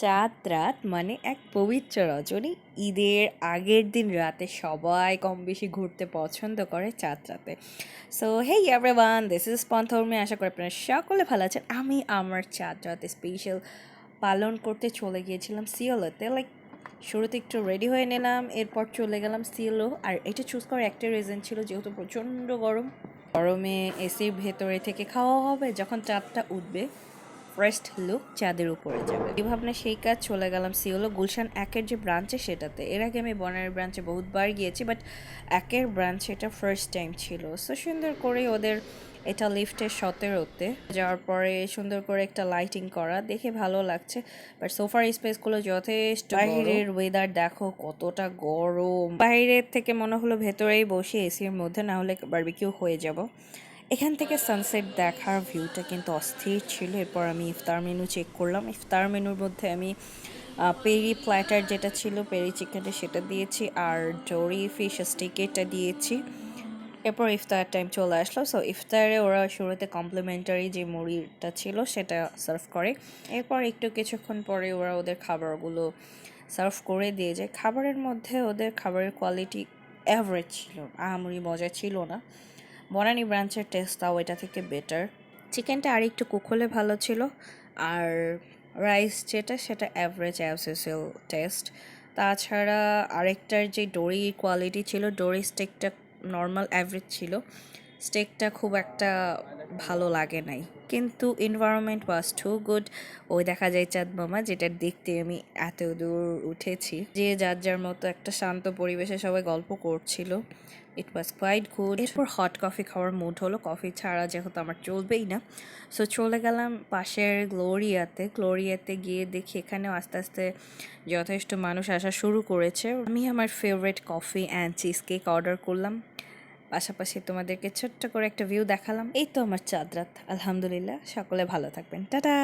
চাঁদ রাত মানে এক পবিত্র রজনী। ঈদের আগের দিন রাতে সবাই কম বেশি ঘুরতে পছন্দ করে চাঁদ রাতে so hey everyone this is স্পন্থর্মে আশা করি আপনারা সকলে ভালো আছেন। আমি আমার চাঁদ রাতে স্পেশাল পালন করতে চলে গিয়েছিলাম সিওলোতে। লাইক শুরুতে একটু রেডি হয়ে নিলাম, এরপর চলে গেলাম সিওলো। আর এটা চুজ করার একটা রিজন ছিল, যেহেতু প্রচণ্ড গরম। গরমে এসির ভেতরে থেকে খাওয়া হবে, যখন চাঁদটা উঠবে। ফার্স্ট লুক চাঁদের উপরে যাবে। এই ভাবনা সেই কাজ চলে গেলাম সিওলো। গুলশান একের যে ব্রাঞ্চে সেটাতে। এর আগে আমি বনারের ব্রাঞ্চে বহুতবার গিয়েছি বাট একের ব্রাঞ্চ এটা ফার্স্ট টাইম ছিল। সো সুন্দর করে ওদের এটা লিফটের সতেরোতে যাওয়ার পরে সুন্দর করে একটা লাইটিং করা। দেখে ভালো লাগছে বাট সোফার স্পেসগুলো যথেষ্ট বাইরের ওয়েদার দেখো কতটা গরম। বাইরের থেকে মনে হলো ভেতরেই বসে এসির মধ্যে, না হলে বারবিকিউ হয়ে যাব। এখান থেকে সানসেট দেখার ভিউটা কিন্তু অস্থির ছিল। এরপর আমি ইফতার মেনু চেক করলাম। ইফতার মেনুর মধ্যে আমি পেরি প্ল্যাটার যেটা ছিল পেরি চিকেনটা সেটা দিয়েছি আর ডোরি ফিশ স্টিক দিয়েছি। এরপর ইফতার টাইম চলে আসলো। সো ইফতারে ওরা শুরুতে কমপ্লিমেন্টারি যে মুড়িটা ছিল, সেটা সার্ভ করে। এরপর একটু কিছুক্ষণ পরে ওরা ওদের খাবারগুলো সার্ভ করে দিয়ে যায়। খাবারের মধ্যে ওদের খাবারের কোয়ালিটি অ্যাভারেজ ছিল আহামরি মজা ছিল না। বনানি ব্রাঞ্চের টেস্ট তাও এটা থেকে বেটার চিকেনটা আর একটু কুক হলে ভালো ছিল। আর রাইস যেটা, সেটা অ্যাভারেজ অ্যাসেসেল টেস্ট তাছাড়া আরেকটার যে ডোরি কোয়ালিটি ছিল ডোরি স্টেকটা নর্মাল অ্যাভারেজ ছিল। স্টেকটা খুব একটা ভালো লাগে নাই। কিন্তু এনভায়রনমেন্ট ওয়াজ টু গুড ওই দেখা যায় চাঁদ মামা, যেটা দেখতে আমি এত দূর উঠেছি। যে যার যার মতো একটা শান্ত পরিবেশে সবাই গল্প করছিল। ইট ওয়াজ কোয়াইট গুড এরপর হট কফি খাওয়ার মুড হলো। কফি ছাড়া যেহেতু আমার চলবেই না। সো চলে গেলাম পাশের গ্লোরিয়াতে গ্লোরিয়াতে গিয়ে দেখি এখানেও আস্তে আস্তে যথেষ্ট মানুষ আসা শুরু করেছে। আমি আমার favourite coffee and cheese cake order করলাম। পাশাপাশি তোমাদেরকে ছোট্ট করে একটা ভিউ দেখালাম। এই তো আমার চাঁদ রাত। আলহামদুলিল্লাহ, সকলে ভালো থাকবেন। টাটা!